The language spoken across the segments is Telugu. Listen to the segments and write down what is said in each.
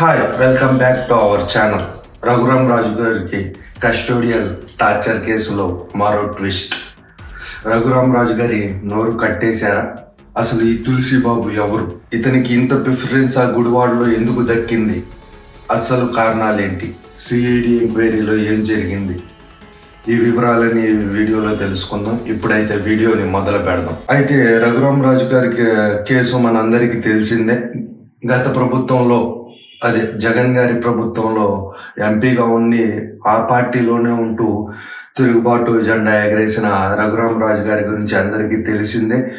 Hi welcome back to our channel Raghuram Raju గారికి కస్టోడియల్ టార్చర్ కేసులో మరో ట్విస్ట్ రఘురామ్ రాజు గారి నోరు కట్టేశారా? అసలు ఈ తులసి బాబు ఎవరు? ఇతనికి ఇంత ప్రిఫరెన్స్ ఆ గుడివాడలో ఎందుకు దక్కింది? అసలు కారణాలేంటి? సిఐడి ఎంక్వైరీలో ఏం జరిగింది? ఈ వివరాలని వీడియోలో తెలుసుకుందాం. ఇప్పుడైతే వీడియోని మొదలు పెడదాం. అయితే రఘురామ్ రాజు గారికి కేసు మనందరికీ తెలిసిందే. గత ప్రభుత్వంలో అదే జగన్ గారి ప్రభుత్వంలో ఎంపీగా ఉండి ఆ పార్టీలోనే ఉంటూ తిరుగుబాటు జెండా ఎగరేసిన రఘురామరాజు గారి గురించి అందరికీ తెలిసిందే.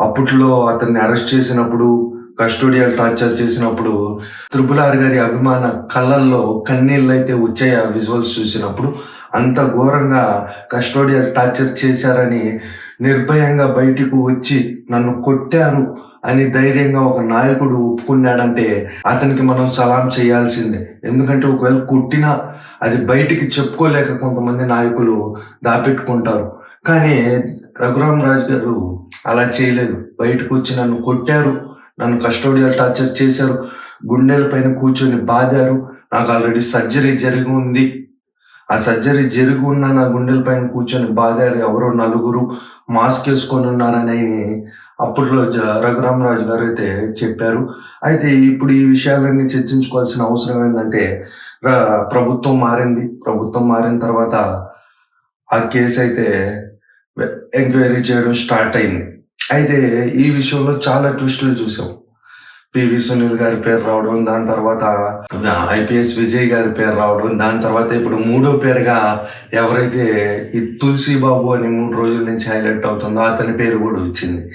అప్పట్లో అతన్ని అరెస్ట్ చేసినప్పుడు కస్టోడియల్ టార్చర్ చేసినప్పుడు త్రిపులార్ గారి అభిమాన కళ్ళల్లో కన్నీళ్ళు అయితే వచ్చాయి ఆ విజువల్స్ చూసినప్పుడు. అంత ఘోరంగా కస్టోడియల్ టార్చర్ చేశారని నిర్భయంగా బయటికి వచ్చి నన్ను కొట్టారు. అని ధైర్యంగా ఒక నాయకుడు ఒప్పుకున్నాడంటే అతనికి మనం సలాం చేయాల్సిందే. ఎందుకంటే ఒకవేళ కొట్టినా అది బయటికి చెప్పుకోలేక కొంతమంది నాయకులు దాపెట్టుకుంటారు. కానీ రఘురామ్ రాజు గారు అలా చేయలేదు. బయటకు వచ్చి నన్ను కొట్టారు. నన్ను కస్టోడియల్ టార్చర్ చేశారు. గుండెల పైన కూర్చొని బాదారు. నాకు ఆల్రెడీ సర్జరీ జరిగి ఉంది. ఆ సర్జరీ జరిగి ఉన్న నా గుండెల పైన కూర్చొని బాదారు ఎవరో నలుగురు మాస్క్ వేసుకొని ఉన్నారని అప్పట్లో జ- రఘురామరాజు గారు అయితే చెప్పారు. అయితే ఇప్పుడు ఈ విషయాలన్నీ చర్చించుకోవాల్సిన అవసరం ఏంటంటే ప్రభుత్వం మారింది. ప్రభుత్వం మారిన తర్వాత ఆ కేసు అయితే ఎంక్వైరీ చేయడం స్టార్ట్ అయింది. అయితే ఈ విషయంలో చాలా ట్విస్టులు చూసాం. పివి సునీల్ గారి పేరు రావడం దాని తర్వాత ఐపీఎస్ విజయ్ గారి పేరు రావడం దాని తర్వాత ఇప్పుడు మూడో పేరుగా ఎవరైతే ఈ తులసి బాబు అని మూడు రోజుల నుంచి హైలైట్ అవుతుందో అతని పేరు కూడా వచ్చింది.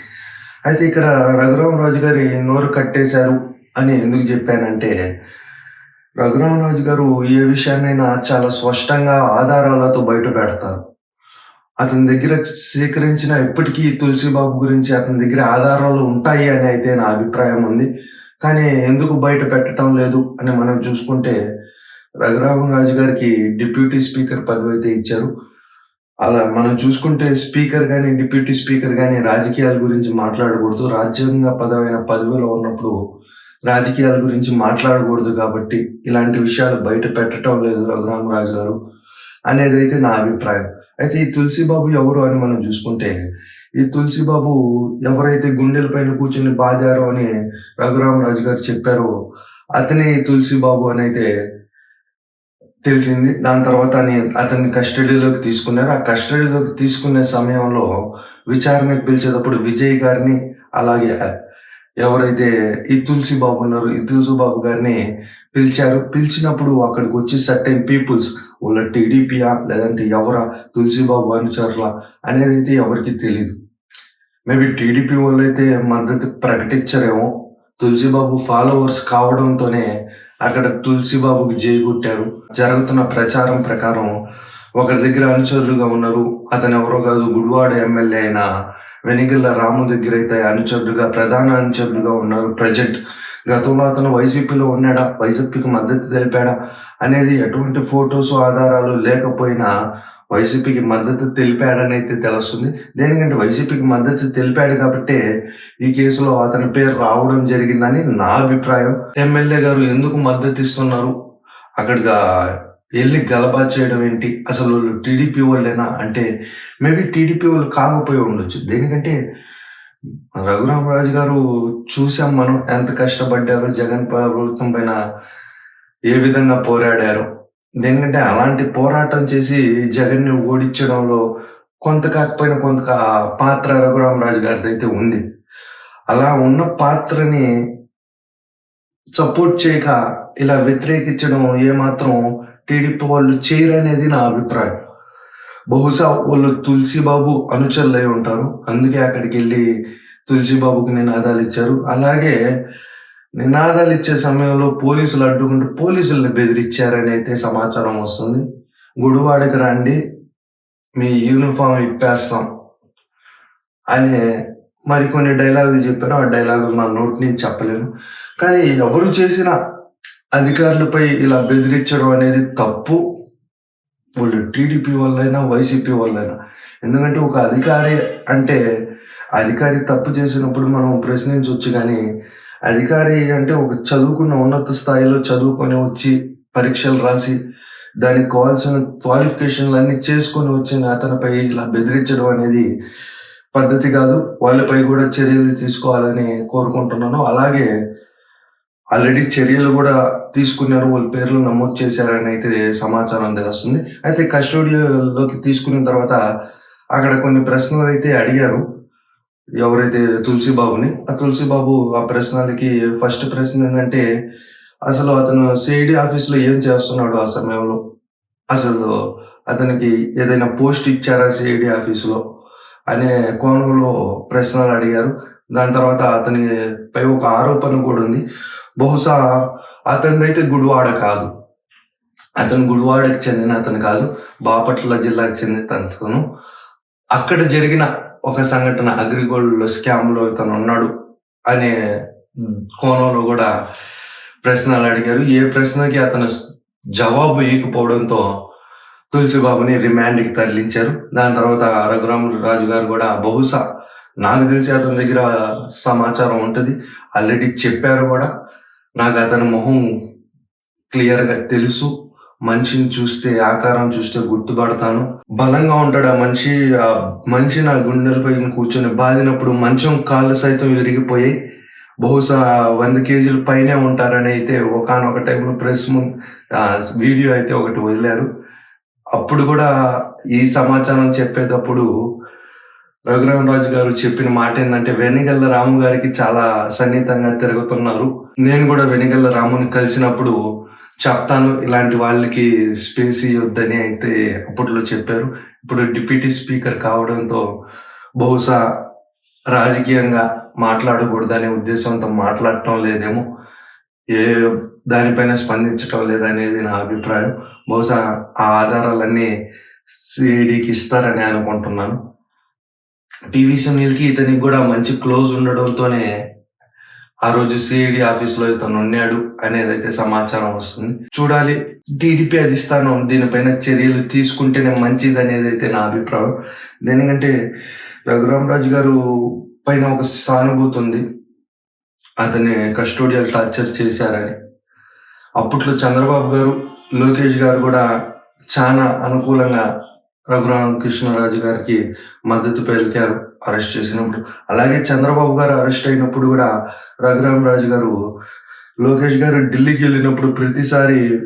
అయితే ఇక్కడ రఘురామరాజు గారి నోరు కట్టేశారు అని ఎందుకు చెప్పానంటే రఘురామరాజు గారు ఏ విషయాన్నైనా చాలా స్పష్టంగా ఆధారాలతో బయట పెడతారు. అతని దగ్గర సేకరించిన ఇప్పటికీ తులసి బాబు గురించి అతని దగ్గర ఆధారాలు ఉంటాయి అని అయితే నా అభిప్రాయం ఉంది. కానీ ఎందుకు బయట పెట్టడం లేదు అని మనం చూసుకుంటే రఘురామరాజు గారికి డిప్యూటీ స్పీకర్ పదవి అయితే ఇచ్చారు. అలా మనం చూసుకుంటే స్పీకర్ కానీ డిప్యూటీ స్పీకర్ కానీ రాజకీయాల గురించి మాట్లాడకూడదు. రాజ్యాంగ పదమైన పదవిలో ఉన్నప్పుడు రాజకీయాల గురించి మాట్లాడకూడదు కాబట్టి ఇలాంటి విషయాలు బయట పెట్టడం లేదు రఘురామరాజు గారు అనేది అయితే నా అభిప్రాయం. అయితే ఈ తులసి బాబు ఎవరు అని మనం చూసుకుంటే ఈ తులసి బాబు ఎవరైతే గుండెల పైన కూర్చొని బాధారో అని రఘురామరాజు గారు చెప్పారో అతనే ఈ తులసి బాబు అని అయితే తెలిసింది. దాని తర్వాత అతన్ని కస్టడీలోకి తీసుకున్నారు. ఆ కస్టడీలోకి తీసుకునే సమయంలో విచారణకు పిలిచేటప్పుడు విజయ్ గారిని అలాగే ఎవరైతే ఈ తులసి బాబు ఉన్నారో ఈ తులసి బాబు గారిని పిలిచారు. పిలిచినప్పుడు అక్కడికి వచ్చి సర్టెన్ పీపుల్స్ వాళ్ళ టీడీపీయా లేదంటే ఎవరా తులసి బాబు అనుచరులా అనేది అయితే ఎవరికి తెలియదు మేబీ టీడీపీ వాళ్ళు అయితే మద్దతు ప్రకటించరేమో. తులసిబాబు ఫాలోవర్స్ కావడంతోనే అక్కడ తులసిబాబుకి జై కొట్టారు. జరుగుతున్న ప్రచారం ప్రకారం ఒకరి దగ్గర అనుచరులుగా ఉన్నారు. అతను ఎవరో కాదు గుడివాడ ఎమ్మెల్యే అయిన వెనిగల్ల రాము దగ్గర అయితే అనుచరుడుగా ప్రధాన అనుచరుడుగా ఉన్నారు. ప్రజెంట్ గతంలో అతను వైసీపీలో ఉన్నాడా? వైసీపీకి మద్దతు తెలిపాడా? అనేది ఎటువంటి ఫొటోస్ ఆధారాలు లేకపోయినా వైసీపీకి మద్దతు తెలిపాడని అయితే తెలుస్తుంది. దేనికంటే వైసీపీకి మద్దతు తెలిపాడు కాబట్టి ఈ కేసులో అతని పేరు రావడం జరిగిందని నా అభిప్రాయం. ఎమ్మెల్యే గారు ఎందుకు మద్దతు ఇస్తున్నారు? అక్కడిగా వెళ్ళి గలబా చేయడం ఏంటి? అసలు వాళ్ళు టీడీపీ వాళ్ళేనా? అంటే మేబీ టీడీపీ వాళ్ళు కాకపోయి ఉండొచ్చు. దేనికంటే రఘురామరాజు గారు చూసాం మనం ఎంత కష్టపడ్డారో జగన్ ప్రభుత్వం పైన ఏ విధంగా పోరాడారు. దేనికంటే అలాంటి పోరాటం చేసి జగన్ని ఓడించడంలో కొంత కాకపోయినా కొంత పాత్ర రఘురామరాజు గారిది అయితే ఉంది. అలా ఉన్న పాత్రని సపోర్ట్ చేయక ఇలా వ్యతిరేకించడం ఏమాత్రం టీడీపీ వాళ్ళు చేయరనేది నా అభిప్రాయం. బహుశా వాళ్ళు తులసిబాబు అనుచరులై ఉంటారు. అందుకే అక్కడికి వెళ్ళి తులసిబాబుకి నినాదాలు ఇచ్చారు. అలాగే నినాదాలు ఇచ్చే సమయంలో పోలీసులు అడ్డుకుంటూ పోలీసుల్ని బెదిరించారని అయితే సమాచారం వస్తుంది. గుడివాడకి రండి మీ యూనిఫామ్ ఇప్పేస్తాం అనే మరికొన్ని డైలాగులు చెప్పారు. ఆ డైలాగులు నా నోటి నుంచి చెప్పలేను. కానీ ఎవరు చేసినా అధికారులపై ఇలా బెదిరించడం అనేది తప్పు. వాళ్ళు టీడీపీ వాళ్ళైనా వైసీపీ వాళ్ళైనా. ఎందుకంటే ఒక అధికారి అంటే అధికారి తప్పు చేసినప్పుడు మనం ప్రశ్నించవచ్చు కానీ అధికారి అంటే ఒక చదువుకున్న ఉన్నత స్థాయిలో చదువుకొని వచ్చి పరీక్షలు రాసి దానికి కావాల్సిన క్వాలిఫికేషన్లు అన్ని చేసుకొని వచ్చిన అతనిపై ఇలా బెదిరించడం అనేది పద్ధతి కాదు. వాళ్ళపై కూడా చర్యలు తీసుకోవాలని కోరుకుంటున్నాను. అలాగే ఆల్రెడీ చర్యలు కూడా తీసుకున్నారు వాళ్ళ పేర్లు నమోదు చేశారని అయితే సమాచారం తెలుస్తుంది. అయితే కస్టోడియోలోకి తీసుకున్న తర్వాత అక్కడ కొన్ని ప్రశ్నలు అయితే అడిగారు. ఎవరైతే తులసి బాబుని ఆ తులసి బాబు ఆ ప్రశ్నలకి ఫస్ట్ ప్రశ్న ఏంటంటే అసలు అతను సిఐడి ఆఫీస్లో ఏం చేస్తున్నాడు ఆ సమయంలో? అసలు అతనికి ఏదైనా పోస్ట్ ఇచ్చారా సిఐడి ఆఫీసులో? అనే కోణంలో ప్రశ్నలు అడిగారు. దాని తర్వాత అతని పై ఒక ఆరోపణ కూడా ఉంది. బహుశా అతనిదైతే గుడివాడ కాదు. అతను గుడివాడకి చెందిన అతను కాదు. బాపట్ల జిల్లాకు చెందిన అతను. అక్కడ జరిగిన ఒక సంఘటన అగ్రిగోల్డ్ స్కామ్లో ఇతను ఉన్నాడు అనే కోణంలో కూడా ప్రశ్నలు అడిగారు. ఏ ప్రశ్నకి అతను జవాబు ఇవ్వకపోవడంతో తులసిబాబుని రిమాండ్కి తరలించారు. దాని తర్వాత రఘురామ్ రాజు గారు కూడా బహుశా నాకు తెలిసి అతని దగ్గర సమాచారం ఉంటుంది. ఆల్రెడీ చెప్పారు కూడా. నాకు అతని మొహం క్లియర్గా తెలుసు. మనిషిని చూస్తే ఆకారం చూస్తే గుర్తుపడతాను. బలంగా ఉంటాడు ఆ మనిషి. ఆ మనిషి నా గుండెలపై కూర్చొని బాదినప్పుడు మంచం కాళ్ళు సైతం విరిగిపోయి బహుశా వంద కేజీల పైనే ఉంటారని అయితే ఒకనొక టైంలో ప్రెస్ ముందు వీడియో అయితే ఒకటి వదిలారు. అప్పుడు కూడా ఈ సమాచారం చెప్పేటప్పుడు రఘురామరాజు గారు చెప్పిన మాట ఏంటంటే వెనిగల్ల రాము గారికి చాలా సన్నిహితంగా తిరుగుతున్నారు. నేను కూడా వెనిగల్ల రాముని కలిసినప్పుడు చెప్తాను ఇలాంటి వాళ్ళకి స్పేస్ ఇవ్వద్దని అయితే అప్పట్లో చెప్పారు. ఇప్పుడు డిప్యూటీ స్పీకర్ కావడంతో బహుశా రాజకీయంగా మాట్లాడకూడదనే ఉద్దేశంతో మాట్లాడటం లేదేమో ఏ దానిపైన స్పందించటం లేదనేది నా అభిప్రాయం. బహుశా ఆ ఆధారాలన్నీ సిఐడికి ఇస్తారని అనుకుంటున్నాను. పివి సునీల్కి ఇతనికి కూడా మంచి క్లోజ్ ఉండడంతోనే ఆ రోజు సిఐడి ఆఫీస్లో ఇతను ఉన్నాడు అనేది అయితే సమాచారం వస్తుంది. చూడాలి టీడీపీ అధిష్టానం దీనిపైన చర్యలు తీసుకుంటేనే మంచిది అనేది అయితే నా అభిప్రాయం. దేనికంటే రఘురామరాజు గారు పైన ఒక సానుభూతి ఉంది. అతని కస్టోడియల్ టార్చర్ చేశారని. అప్పట్లో చంద్రబాబు గారు లోకేష్ గారు కూడా చాలా అనుకూలంగా రఘురామ కృష్ణరాజు గారికి మద్దతు పలికారు అరెస్ట్ చేసినప్పుడు. అలాగే చంద్రబాబు గారు అరెస్ట్ అయినప్పుడు కూడా రఘురామ రాజు గారు లోకేష్ గారు ఢిల్లీకి వెళ్ళినప్పుడు ప్రతిసారి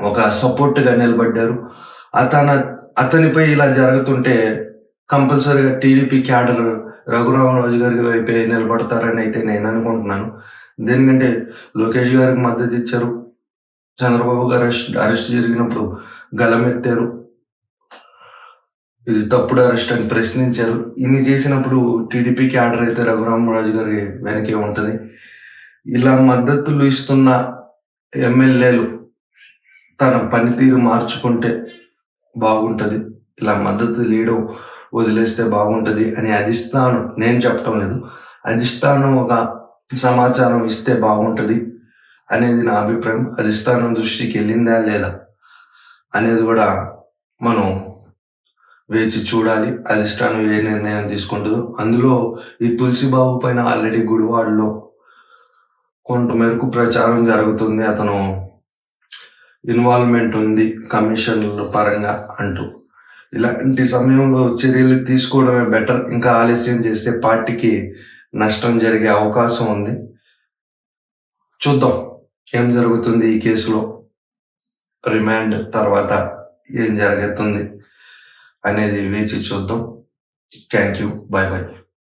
ఒక సపోర్ట్గా నిలబడ్డారు. అతన అతనిపై ఇలా జరుగుతుంటే కంపల్సరీగా టీడీపీ క్యాడర్ రఘురామరాజు గారి వైపే నిలబడతారని అయితే నేను అనుకుంటున్నాను. దేనికంటే లోకేష్ గారికి మద్దతు ఇచ్చారు చంద్రబాబు గారు అరెస్ట్ అరెస్ట్ జరిగినప్పుడు గలమెత్తారు ఇది తప్పుడు అరెస్ట్ అని ప్రశ్నించారు. ఇన్ని చేసినప్పుడు టీడీపీకి ఆర్డర్ అయితే రఘురామరాజు గారి వెనకే ఉంటుంది. ఇలా మద్దతులు ఇస్తున్న ఎమ్మెల్యేలు తన పనితీరు మార్చుకుంటే బాగుంటుంది. ఇలా మద్దతు లీయడం వదిలేస్తే బాగుంటుంది అని అధిష్టానం నేను చెప్పటం లేదు. అధిష్టానం ఒక సమాచారం ఇస్తే బాగుంటుంది అనేది నా అభిప్రాయం. అధిష్టానం దృష్టికి వెళ్ళిందా లేదా అనేది కూడా మనం వేచి చూడాలి అధిష్టానం ఏ నిర్ణయం తీసుకుంటుందో. అందులో ఈ తులసిబాబు పైన ఆల్రెడీ గుడివాడలో కొంత మేరకు ప్రచారం జరుగుతుంది. అతను ఇన్వాల్వ్మెంట్ ఉంది కమిషన్ల పరంగా అంటూ. ఇలాంటి సమయంలో చర్యలు తీసుకోవడమే బెటర్ ఇంకా ఆలస్యం చేస్తే పార్టీకి నష్టం జరిగే అవకాశం ఉంది. చూద్దాం ఏం జరుగుతుంది ఈ కేసులో. రిమాండ్ తర్వాత ఏం జరుగుతుంది. అనేది వేచి చూద్దాం. Thank you bye bye